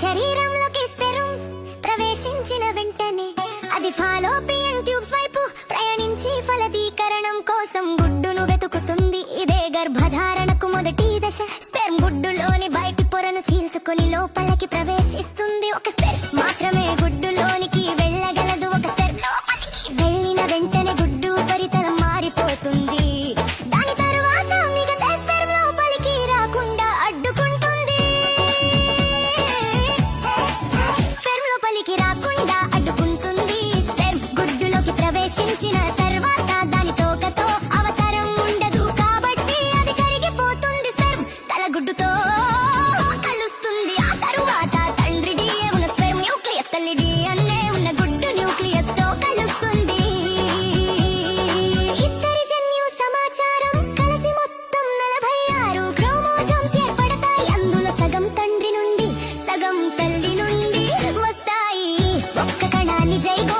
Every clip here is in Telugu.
శరీరంలోకి స్పెరుమ్ ప్రవేశించిన వెంటనే అది ఫాలోపియన్ ట్యూబ్స్ వైపు ప్రయాణించి ఫలదీకరణం కోసం గుడ్డును వెతుకుతుంది. ఇదే గర్భధారణకు మొదటి దశ. స్పెర్మ్ గుడ్డులోని బయటి పొరను చీల్చుకుని లోపలికి ప్రవేశిస్తుంది. ఒక స్పెర్మ్ మాత్రమే any day.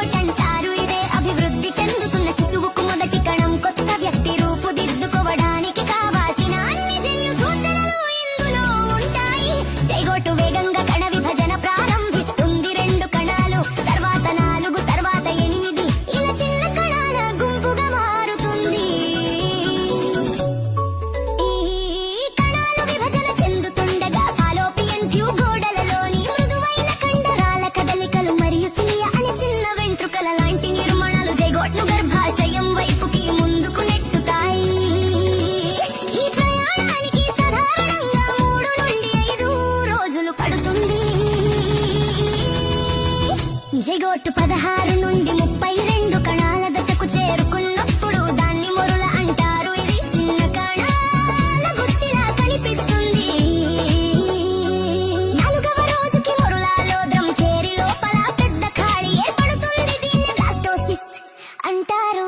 జగోట్ పదహారు నుండి ముప్పై రెండు కణాల దశకు చేరుకున్నప్పుడు దాన్ని మొరుల అంటారు. ఇది చిన్న కణాల గుత్తిలా కనిపిస్తుంది. నాలుగవ రోజుకి మొరులాలో ద్రం చేరి లోపల పెద్ద ఖాళీ ఏర్పడుతుంది. దీన్ని బ్లాస్టోసిస్ట్ అంటారు.